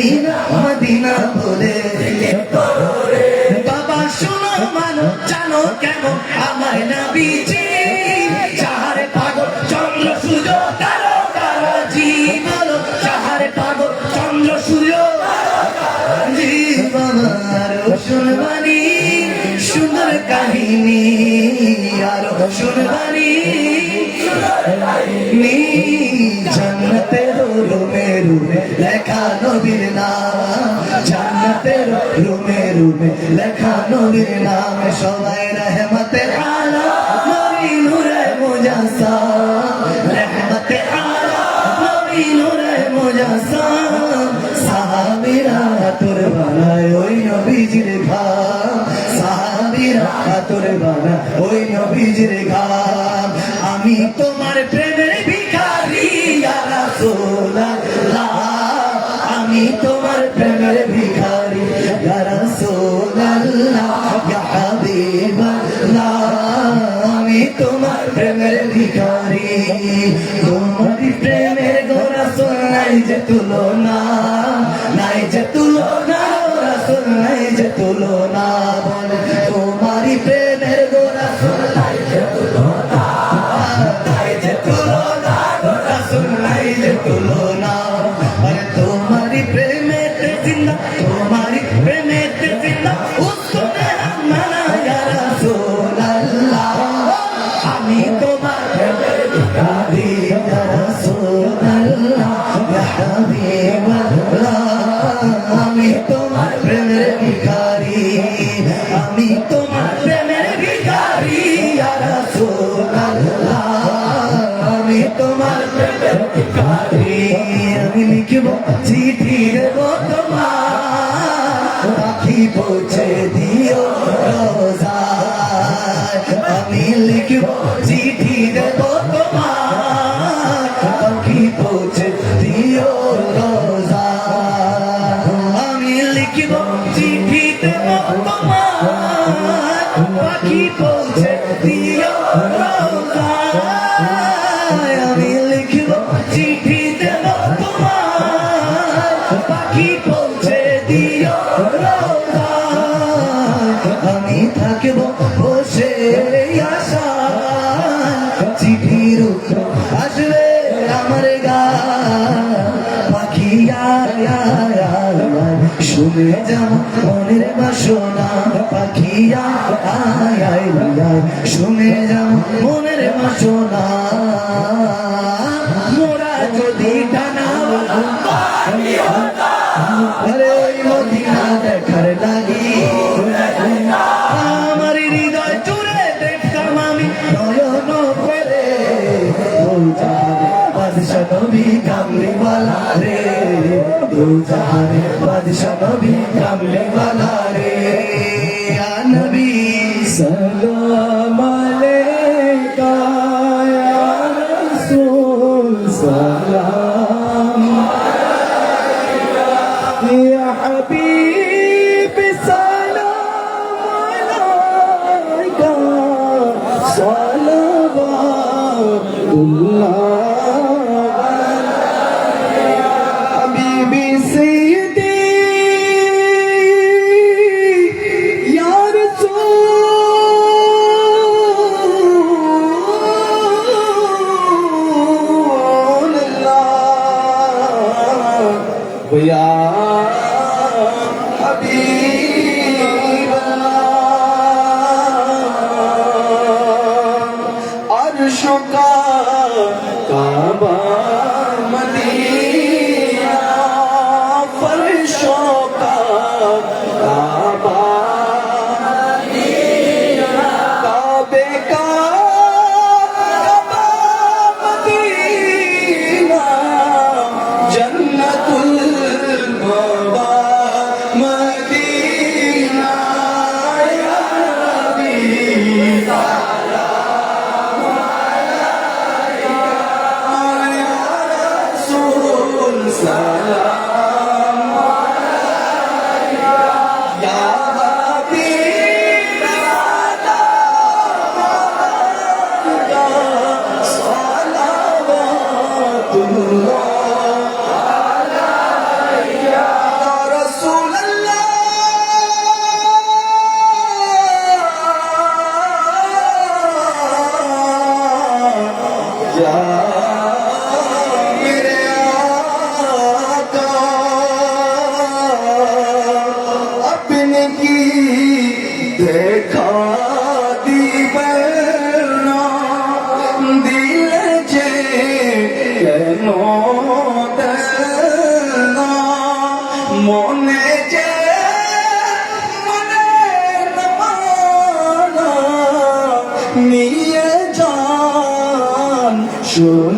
Medina Medina বলে। বাবা, শোনো মানো, জানো কেমন আমায় না বিচি চাহারে পাগল, চন্দ্র, সূর্য তারো তারাজি। বলো চাহারে পাগল, চন্দ্র, সূর্য শুনবানি সুন্দর কাহিনী, আর শুনবানি নি জান্নাতে রুমে রুমে লেখা নবীর নাম লেখা নাম সবাই রহমতে নবী নূরে মুজাসা রহমতে নবী নূরে মুজাসা সাহাবীরা তোর বানায় ওই নবীজির ঘাম সাহাবীরা তোর বানায় ওই নবীজির আমি তোমার প্রেমের আরে তোমারই প্রেমেতে জিন্দা তোমারই প্রেমেতে জিন্দা উস্তরে মানা ইয়া রাসূলুল্লাহ আমি তোমার প্রেমের ভিখারি ইয়া রাসূলুল্লাহ ইয়া হাবিবাল্লাহ আমি তোমার প্রেমের ভিখারি লিখব চিঠি দেব তোমার পাখি পৌঁছে আমি লিখব চিঠি দেব তোমার আসবে আমার গা পাখি শুনে যাও মনের বাসনা। পাখি শুনে যাও মনের বাসনা। মোরা যদি টানা, আরে। দু জাহানে বাদশা নবী কামলিওয়ালা You.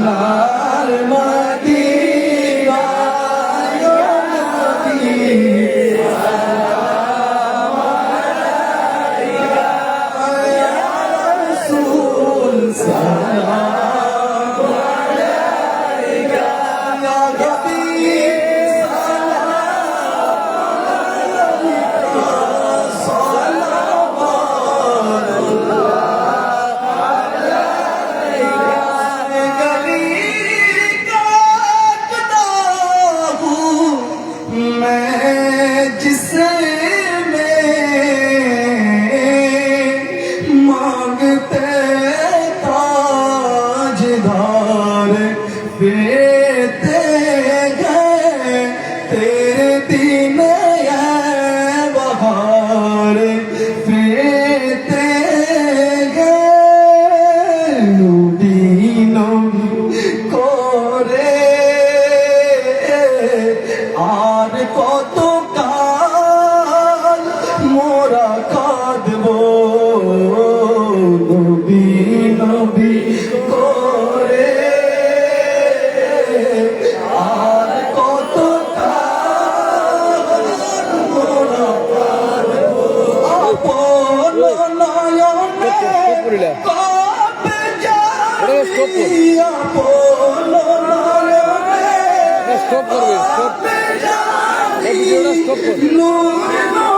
স্টপ করবে। স্টপ করবে স্টপ এই ভিডিওটা করবে।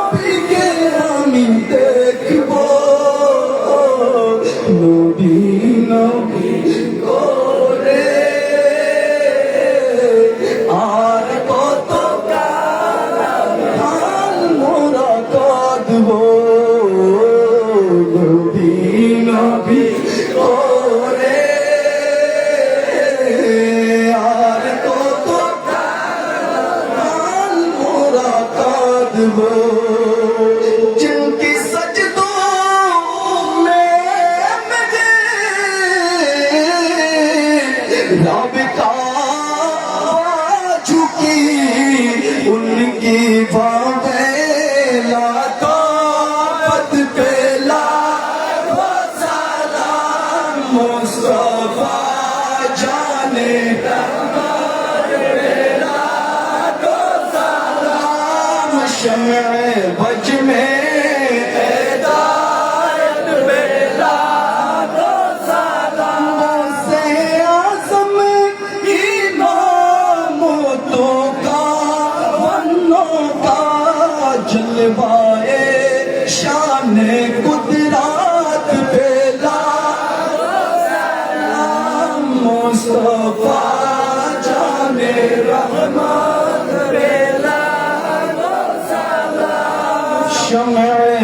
বিপদে লা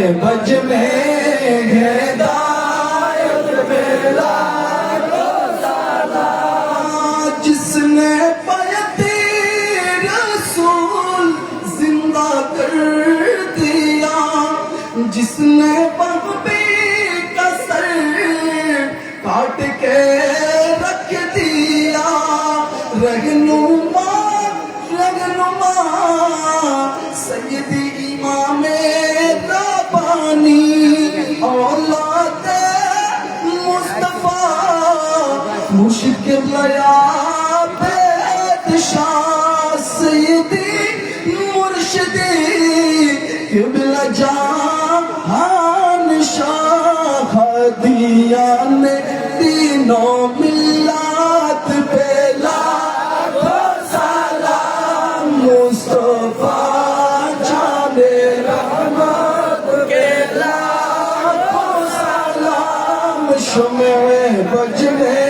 بج میں جس نے پیتی رسول زندہ کر دیا جس نے گیا سیدی مرشدی قبلہ جان شاہ تینوں ملات پہلا۔ سلام مصطفیٰ شمع بجنے۔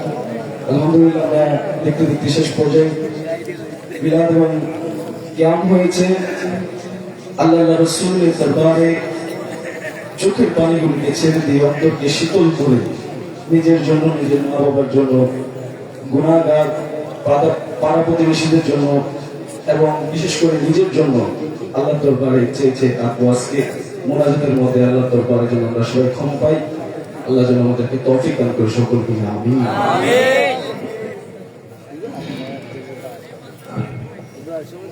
আলহামদুলিল্লাহ পর্যায়ে বিলাদ এবং হয়েছে। আল্লাহ রসুলের দরবারে চোখের পানিগুলিকে ছেড়ে দিয়ে অন্তরকে শীতল করে নিজের জন্য, নিজের মা বাবার জন্য গুণাগার পাড়া প্রতিবেশীদের জন্য এবং বিশেষ করে নিজের জন্য আল্লাহ দরবারে চেয়েছে আপু আজকে মোনাজাতের মধ্যে আল্লাহ দরবারে যেন আমরা সবাই ক্ষমা পাই। আল্লাহ যেন আমাদেরকে তৌফিক দান করে সকলকে আমি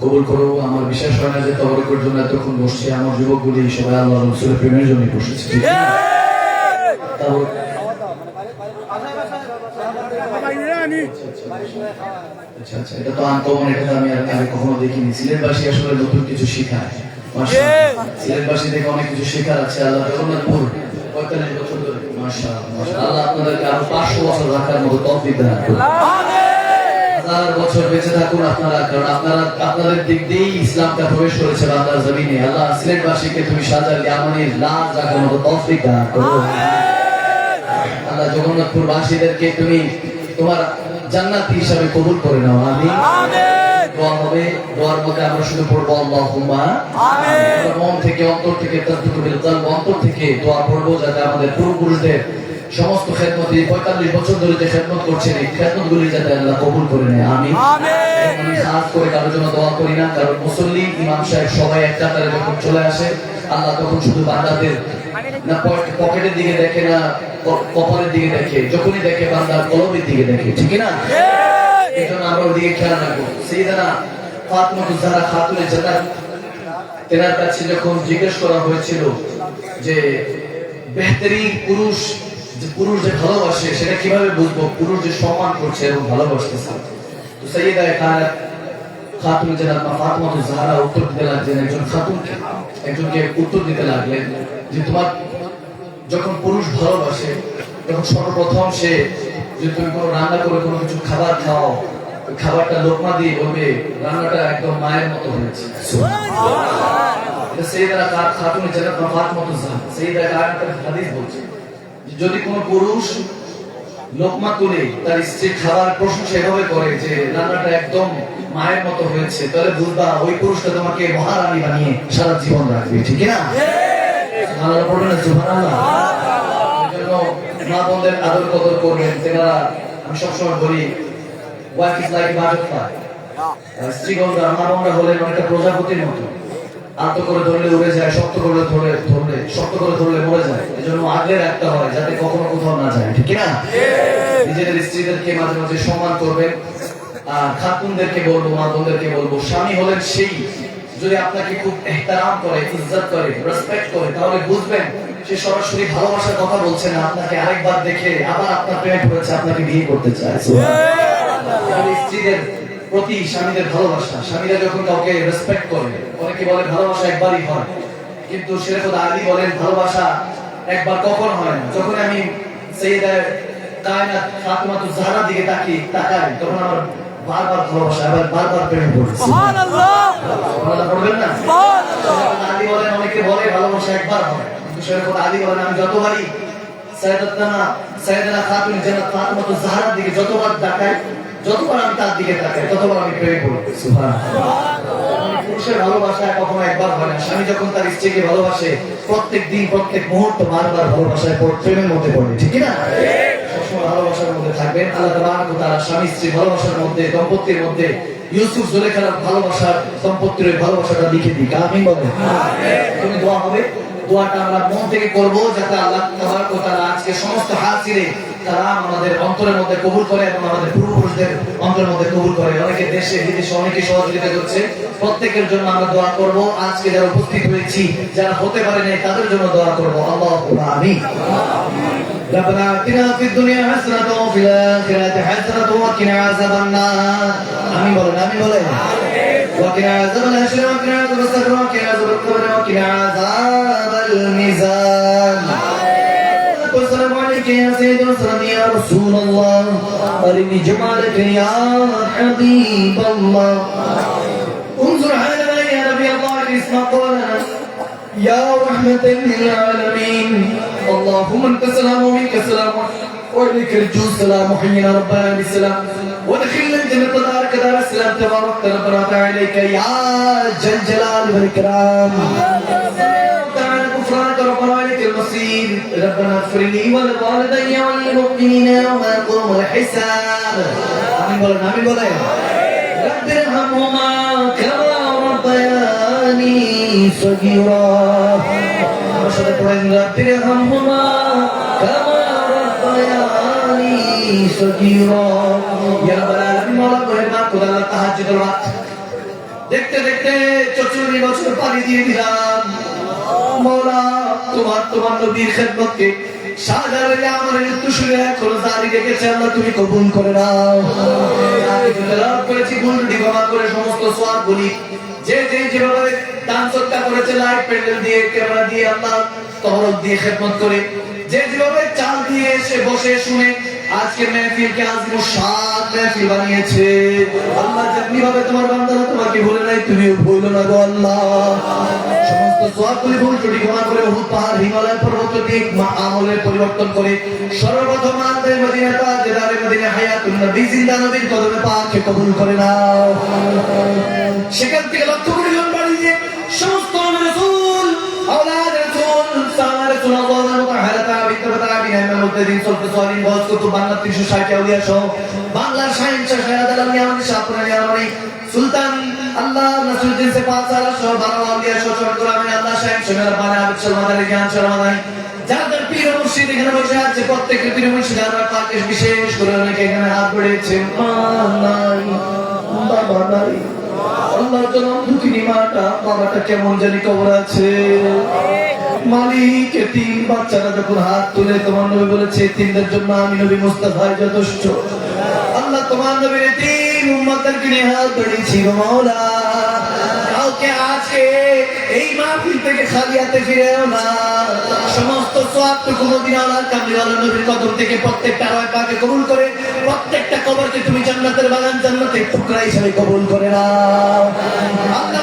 কবুল করব আমার বিশ্বাস হয় না যে তাবারকের জন্য এতক্ষণ বসছে আমার যুবকগুলি সবাই আল্লাহ রসুলের প্রেমের জন্য বসেছে। আচ্ছা আচ্ছা এটা তো আনকমন এটা আমি আর আগে কখনো দেখিনি। সিলেটবাসী আসলে নতুন কিছু শেখায়। মাশাআল্লাহ। সিলেটবাসী থেকে অনেক কিছু শেখার আছে। আল্লাহ জগন্নাথপুর পঁয়তাল্লিশ বছর ধরে। মাশাআল্লাহ, মাশাআল্লাহ। আল্লাহ আপনাদেরকে আরও পাঁচশো বছর রাখার মতো তফিক দান করুন। হাজার বছর বেঁচে থাকুন আপনারা কারণ আপনারা আপনাদের দিক দিয়েই ইসলামটা প্রবেশ করেছে বাংলার জমিনে। আল্লাহ সিলেটবাসীকে তুমি সাজার ইয়ামানির লাভ রাখার মতো দান করো আল্লাহ জগন্নাথপুর বাসীদেরকে তুমি তোমার জান্নাতি হিসাবে কবুল করে নাও। আমি দোয়া হবে দোয়ার মধ্যে আমরা শুধু পড়ব আল্লাহুম্মা। মন থেকে অন্তর থেকে কলব অন্তর থেকে দোয়া পড়ব যাতে আমাদের পূর্বপুরুষদের সমস্ত খেদমত পঁয়তাল্লিশ বছর ধরে যে খেদমত করছেন এই খেদমত গুলি যাতে আল্লাহ কবুল করে নেয়। আমি খাস করে কারোর জন্য দোয়া করি না কারণ মুসল্লি ইমাম সাহেব সবাই এক কাতারে যখন চলে আসে আল্লাহ তখন শুধু বান্দাদের না পকেটের দিকে দেখে না কপালের দিকে দেখে যখনই দেখে বান্দার কলমের দিকে দেখে ঠিক না? এই জন্য আমরা ওদিকে খেয়াল রাখব। সেই দানা জাহরা খাতুনে জান্নাত তেনার কাছে যখন জিজ্ঞেস করা হয়েছিল যে বেহতরিন পুরুষ যে পুরুষ যে ভালোবাসে সেটা কীভাবে বুঝব? পুরুষ যে সম্মান করছে এবং ভালোবাসতেছে। তো খাতুন জাহরা উত্তর দিতে লাগলেন একজন খাতুনকে একজনকে উত্তর দিতে লাগলেন যে তোমার যখন পুরুষ ভালোবাসে তখন সর্বপ্রথম সে যে তুমি কোনো রান্না করে কোনো কিছু খাবার খাও খাবারটা লোকমা দিয়ে বলবে রান্নাটা একদম মায়ের মতো হয়েছে। সেইদারা খাতুনে জাহরা। সেইদারা হাদিস বলছে যদি কোনো পুরুষ লোকমা তুলে তার স্ত্রী খাবার প্রশংসা এভাবে করে যে রান্নাটা একদম মায়ের মতো হয়েছে, তাহলে বুঝবা ওই পুরুষটা তোমাকে মহারানী বানিয়ে সারা জীবন রাখবে, ঠিক না? আমি সবসময় বলি হলেন অনেকটা প্রজাপতির মতো। আলতো করে ধরলে উড়ে যায় শক্ত করে ধরলে ধরলে শক্ত করে ধরলে মরে যায়। এই জন্য আগলে রাখতে হয় যাতে কখনো কোথাও না যায়। ঠিক না নিজেদের স্ত্রীদেরকে মাঝে মাঝে সম্মান করবেন। খাতুনদেরকে বলব মা বোনদেরকে বলব স্বামী হলেন সেই যদি আপনাকে খুব এহতারাম করে ইজ্জত করে রেসপেক্ট করে তাহলে বুঝবেন সে সরাসরি ভালোবাসার কথা বলছে না আপনাকে আরেকবার দেখে আবার আপনার প্রেমে পড়েছে আপনাকে বিয়ে করতে চায়। স্ত্রীদের প্রতি স্বামীদের ভালোবাসা স্বামীরা যখন কাউকে রেসপেক্ট করে অনেকে বলে ভালোবাসা একবারই হয়। কিন্তু আলী বলেন ভালোবাসা একবার কখন হয় না? যখন আমি কায়নাত জাহরা দিকে তাকি তাকাই তখন আমার বারবার ভালোবাসা আবার বারবার প্রেমে পড়ছে আপনারা পড়বেন না? শেরেফুল আলী বলেন অনেকে বলে ভালোবাসা একবার হয়। কিন্তু শেরেফুল আলী বলেন আমি যতবারই সৈয়দাতনা সৈয়দনা খাতুন জান্নাত ফাতিমাতুজ জাহরার দিকে যতবার তাকাই যতবার আমি তার দিকে তাকাই ততবার আমি প্রেমে পড়ি। সুবহানাল্লাহ! পুরুষের ভালোবাসা কখনো একবার হয় না। স্বামী যখন তার স্ত্রীকে ভালোবাসে প্রত্যেক দিন প্রত্যেক মুহূর্ত বারবার ভালোবাসায় পড়ে, প্রেমের মধ্যে পড়ে ঠিক না সবসময় ভালোবাসার মধ্যে থাকবেন। আল্লাহ তারা স্বামী স্ত্রী ভালোবাসার মধ্যে দম্পতির মধ্যে ইউসুফ জুলেখার ভালোবাসার দম্পতির ভালোবাসাটা লিখে দিই আমি বলে তুমি দোয়া হবে? দোয়াটা আমরা মন থেকে করব যাতে আল্লাহ তাবারক ওয়া তাআলা আজকে সমস্ত হাজিরে তারা আমাদের অন্তরের মধ্যে কবুল করে এবং আমাদের পূর্বপুরুষদের অন্তরের মধ্যে কবুল করে অনেকে দেশে বিদেশে অনেকে সহযোগিতা করছে প্রত্যেকের জন্য আমরা দোয়া করব আজকে যারা উপস্থিত হয়েছি যারা হতে পারে নাই তাদের জন্য দোয়া করব আল্লাহ আমিন ربنا اتنا في الدنيا حسنة وفي الآخرة حسنة وقنا عذاب النار آمين بولن آمين بولن وقنا عذاب الحشر وقنا عذاب الصبر وقنا عذاب القبر وقنا عذاب الميزان. والسلام عليك يا سيد الرسول يا رسول الله. أرني جمالك يا حبيب الله. انظر على يا نبي الله اسمع قولنا. يا رحمة للعالمين. اللهم انت السلام ومنك السلام وإليك رجو السلام حينا ربنا دارك اللہ تبارک ربنا تعالی کے یا جل جلال و اکرام تعالی کفران کا ربنا علیک المصیر ربنا اغفر لی والوالدی والمؤمنین وما يقوم الحساب آمین بولن آمین بولن رب ارحمهما كما ربياني صغيرا رب ارحمهما كما ربياني দেখতে দেখতে 44 বছর পাড়ি দিয়ে দিলাম তোমার তোমার নবীর খেদমতকে যেভাবে লাইট প্যান্ডেল দিয়ে ক্যামেরা দিয়ে আল্লাহ তহরক দিয়ে খেদমত করে যে যেভাবে চাল দিয়ে এসে বসে শুনে আজকে মেহফিলকে আজকে সাত মেহফিল বানিয়েছে। আল্লাহ যেমনি ভাবে তোমার বান্দারা তোমাকে বলে নাই তুমি ভুলো না গো আল্লাহ। সমস্ত সোয়াবগুলি ভুল ত্রুটি ক্ষমা করে উহুদ পাহাড়, হিমালয় পর্বত, দিক, মা, আমলের পরিবর্তন করে সর্বপ্রথম আমাদের মদিনা তাজে দারে মদিনা হায়াতুন নবী জিন্দা নবীর কদমে পাকে কবুল করে নাও। সেখান থেকে লক্ষ কোটি জন বাড়ি দিয়ে সমস্ত রাসূল, আওলাদ বিনামের মধ্যে দিন চলতে চলেন বস কুতুব বাংলা 360 আউলিয়া সহ বাংলার সুলতান প্রত্যেকের বিশেষ করে অনেকে এখানে হাত বেড়েছে মাটা বাবাটা কেমন জানি কবর আছে। মালিক তিন বাচ্চারা যখন হাত তুলে তোমার নবী বলেছে তিনদের জন্য আমি নবী যথেষ্ট। আল্লাহ তোমার হাত ধরেছি না। সমস্ত কদম থেকে প্রত্যেকটা কবুল করে, প্রত্যেকটা তুমি জান্নাতের বাগান জান্নাতের টুকরা কবুল করে পুরুষদের আল্লাহ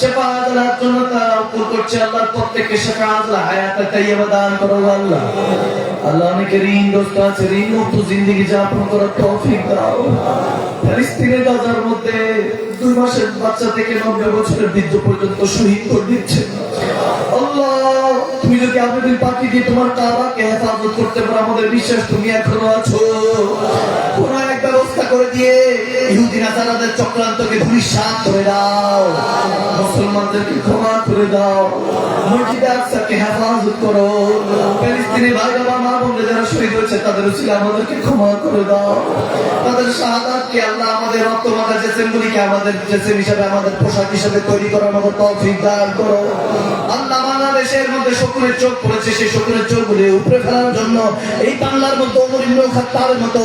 শেফাআত আল্লাহ জন্য তারা উপর করছে আল্লাহ প্রত্যেককে শেফাআত হায়াত তাইয়্যিবা দান করো আল্লাহ। আল্লাহ অনেকে ঋণগ্রস্ত আছে, ঋণ মুক্ত জিন্দেগি যাপন করার তৌফিক দাও। মধ্যে দুই মাসের বাচ্চা থেকে নব্বই বছরের বৃদ্ধ পর্যন্ত শহীদ করে দিচ্ছে। আল্লাহ, তুমি যদি আবেদন পাখি দিয়ে তোমার কাবাকে হেফাজত করতে পারো, আমাদের বিশ্বাস তুমি এখনও আছো। কোন এক ব্যবস্থা করে দিয়ে ইহুদি নাসারাদের চক্রান্তকে ধূলিসাৎ করে দাও। মুসলমানদেরকে ক্ষমা করে দাও। মসজিদে আকসাকে হেফাজত করো। ফিলিস্তিনি ভাই বাবা, মা যারা শহীদ হয়েছে, তাদের ছিল আমাদেরকে ক্ষমা করে দাও। তাদের শাহাদাতকে আল্লাহ আমাদের রক্তমাখা জেসেমগুলিকে আমাদের জেসেম হিসাবে, আমাদের পোশাক হিসাবে তৈরি করার মতো তৌফিক দান করো। আল্লাহ বাংলাদেশের মধ্যে শকুরের চোখ পড়েছে, সেই শকুরের চোখগুলি উপরে ফেলার জন্য এই বাংলার মতো অমর ইবনে খাত্তাবের মতো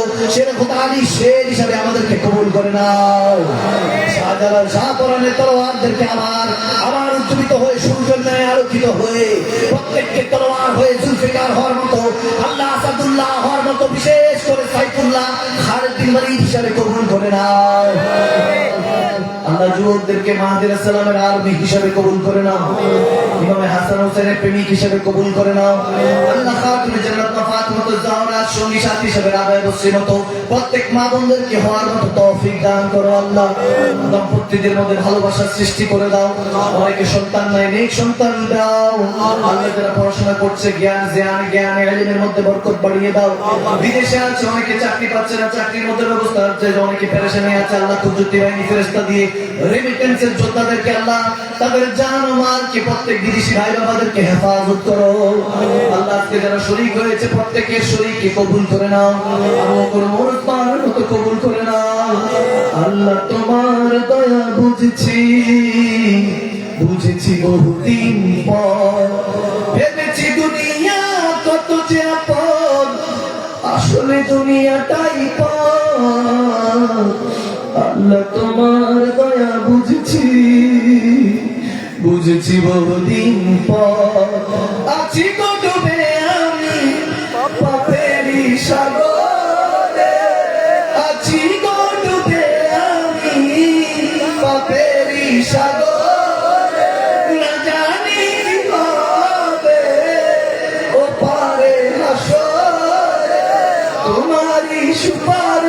খোদা আলী শের হিসাবে আমাদেরকে কবুল করে নাও। আবার আবার উজ্জীবিত হয়ে সূর্যের ন্যায় আলোকিত হয়ে প্রত্যেককে তলোয়ার হয়ে জুলফিকার হওয়ার মতো, আল্লাহ আসাদুল্লাহ হওয়ার মতো বিশেষ করে সাইফুল্লাহ হিসাবে কবুল করে নাও। আল্লাহ যুবকদেরকে মাহাদির সালামের আরবি হিসাবে কবুল করে নাও। ইমামে হাসান হোসেনের প্রেমিক হিসাবে কবুল করে নাও। আল্লাহ জাহরা সঙ্গী, সাথী হিসাবে মতো প্রত্যেক মা বোনদেরকে হওয়ার মতো তৌফিক দান করো আল্লাহ। দম্পতিদের মধ্যে ভালোবাসার সৃষ্টি করে দাও। অনেকে সন্তান নাই, নেক সন্তান দাও। আল্লাহ যারা পড়াশোনা করছে, জ্ঞান জ্ঞান জ্ঞান, এলিমের মধ্যে বরকত বাড়িয়ে দাও। বিদেশে আছে, অনেকে চাকরি পাচ্ছে না, চাকরির মধ্যে ব্যবস্থা হচ্ছে, অনেকে পেরেশানি আছে, আল্লাহ কুদরতি বাহিনী ফেরেশতা দিয়ে রেমিটেন্সের যোদ্ধাদেরকে আল্লাহ তাদের জান ও মালকে প্রত্যেক বিদেশি ভাই বাবাদেরকে হেফাজত করো। আল্লাহ আজকে যারা শরীক হয়েছে, প্রত্যেকের শরীরকে কবুল করে নাও। আবু বকর ওমর উসমানের মতো কবুল করে নাও। আল্লাহ তোমার দয়া বুঝেছি বুঝেছি বহুদিন পর। ভেবেছি দুনিয়া কত যে আপন আসলে দুনিয়াটাই পর আল্লাহ তোমার দয়া বুঝেছি বুঝেছি বহুদিন আছি তো ডুবে আমি পাপেরই সাগরে। আছি তো ডুবে আমি পাপেরই সাগরে। না জানি কি হবে ও পারে হাসরে। তোমারই সুপারিশ মিলে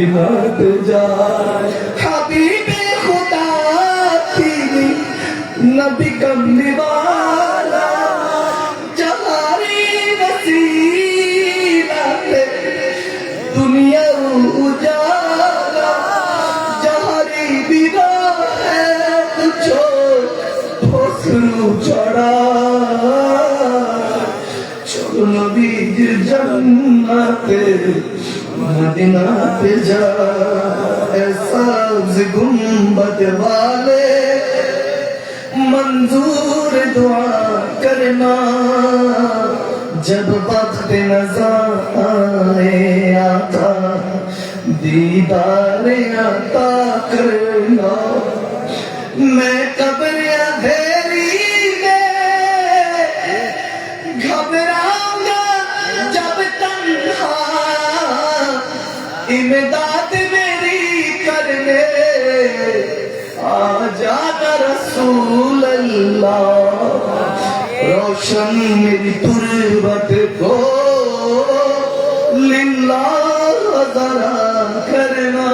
মদিনাতে যাই হাবিবে খুদা, তিনি নবী কমলিওয়ালা। যাহারি নসিলাতে দুনিয়া উজালা। যাহারি বিরাহে তুছো ফসলু চড়া চলো নবীর জন্নাতে مدینہ پہ جا، اے سبز گنبد والے، منظور دعا کرنا، جب وقت نظر آئے آتا، دیدار آتا کرنا۔ میں قبر امداد میری کر لے۔ آ کا رسول اللہ۔ روشن میری تربت کو للہ ذرا کرنا۔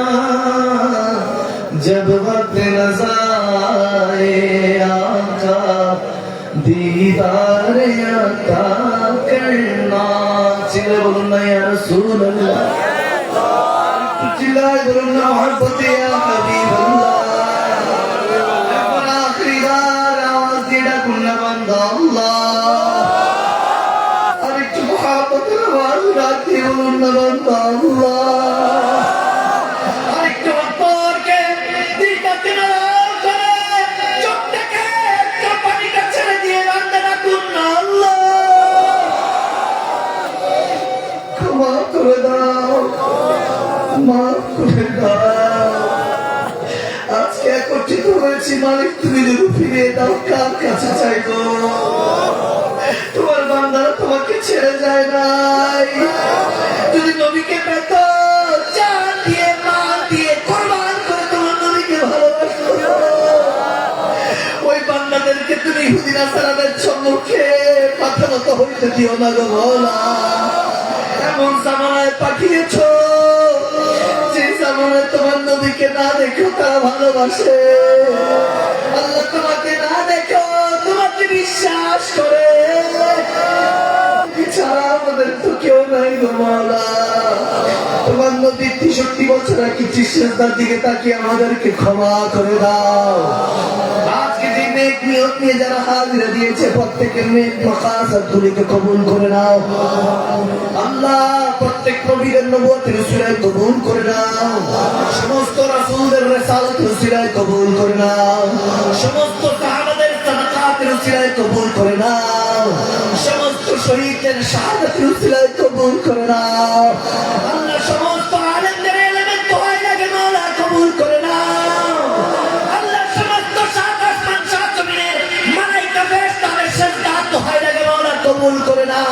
جب وقت نظائے آقا، دیدار عطا کرنا۔ چلے بولنا یا رسول اللہ۔ বলুন না হরপতি নবী আল্লাহ এখন আখরি গার আওয়াজ দিয়ে ডাকুন না বান্দা আল্লাহ। আর একটু মহাপতের আওয়াজ রাখতে বলুন না বান্দা আল্লাহ। করে দাও। দাও বঞ্চিত হয়েছি, মালিক, তুমি যদি ফিরে দাও, কার কাছে চাইব? তোমার বান্দারা তোমাকে ছেড়ে যায় নাই। যদি নবীকে পেত মাল ভালোবাসতো ওই বান্দাদেরকে তুমি ইহুদিন আসালামের সম্মুখে মতো হইতে দিও না গো ভোলা এমন জামানায় পাঠিয়েছো না দেখো, তারা ভালোবাসে। আল্লাহ তোমাকে না দেখো, তোমাকে বিশ্বাস করে। ছাড়া আমাদের তো কেউ নাই তোমার তেষট্টি বছর কি শেষদার দিকে তাকিয়ে আমাদেরকে ক্ষমা করে দাও। মেঘ নিয়ত নিয়ে যারা হাজিরা দিয়েছে, প্রত্যেকের মেঘ মকাসাদ গুলিকে কবুল করে নাও। আল্লাহ প্রত্যেক নবীদের নবতের উসিলায় কবুল করে নাও। সমস্ত রাসূলদের রিসালাত উসিলায় কবুল করে নাও। সমস্ত সাহাবাদের সাদাকাতের উসিলায় কবুল করে নাও। সমস্ত শহীদদের শাহাদাতের উসিলায় কবুল করে নাও। আল্লাহ কবুল করে না।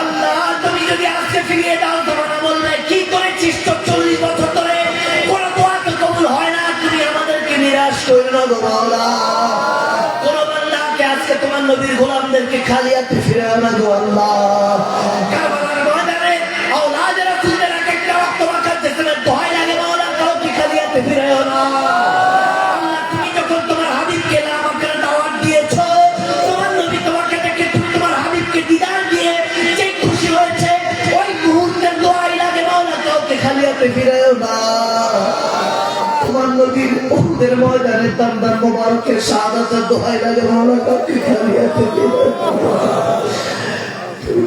আল্লাহ, তুমি যদি আজকে ফিরিয়ে দাও, তোমার বলবে, কি করেছিস তো চল্লিশ বছর ধরে? কোনো দোয়া তো কবুল হয় না। তুমি আমাদেরকে নিরাশ করে না গো মাওলা। কোন বান্দাকে আজকে তোমার নবীর গোলামদেরকে খালি হাতে ফিরে আনা গো আল্লাহ। উহুদের ময়দানে তার দান মোবারকের শাহাদাতের দোহাই লাগে মাওলা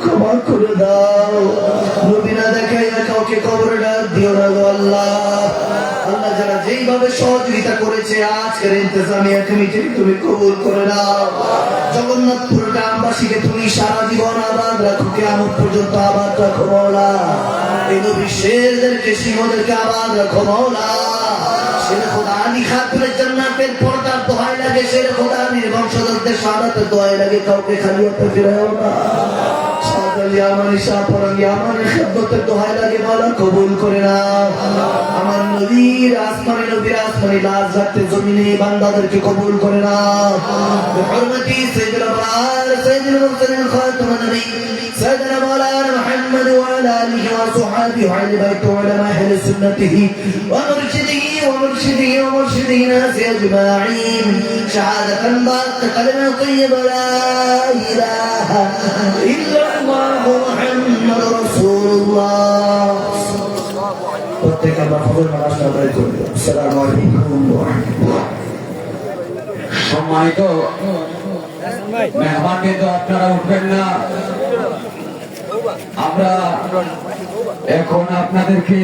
ক্ষমা করে দাও। নবী না দেখাইয়া কাউকে কবরে ডাক দিও না আল্লাহ। আল্লাহ যারা যেইভাবে সহযোগিতা করেছে, আজকের ইন্তজামিয়া কমিটি তুমি কবুল করে দাও জগন্নাথপুর গ্রামবাসীকে তুমি সারা জীবন আবাদ রাখো কেমন পর্যন্ত আবাদ রাখো মৌলা এই নবী শেরদেরকে, সিংহদেরকে আবাদ রাখো মৌলা শের খোদা আলী খাতুনের জান্নাতের পর্দার দোহাই লাগে শের খোদা আলীর বংশধরদের সাদাতের দোহাই লাগে, কাউকে খালি হতে ফিরে না। সাদাল ইয়ামানি শাহপরান ইয়ামানি খেদমতের দোহাই লাগে মালা কবুল করে নাও আমার নবীর আসমানি নবীর আসমানি লাজ রাখতে জমিনে বান্দাদেরকে কবুল করে নাও بحرمتي سيد الأبرار سيد المرسلين خاتم النبي سيدنا مولانا محمد وعلى آله وصحبه وعلى بيت علماء أهل سنته ومرشده ومرشده ومرشده ناس أجمعين شهادة باقة كلمة طيبة لا إله إلا الله মুহাম্মদ রাসূলুল্লাহ প্রত্যেক আমার ফজর নামাজ আদায় আসসালামু আলাইকুম। ওয়া সম্মানিত মেহমান কিন্তু আপনারা উঠবেন না। আমরা এখন আপনাদেরকে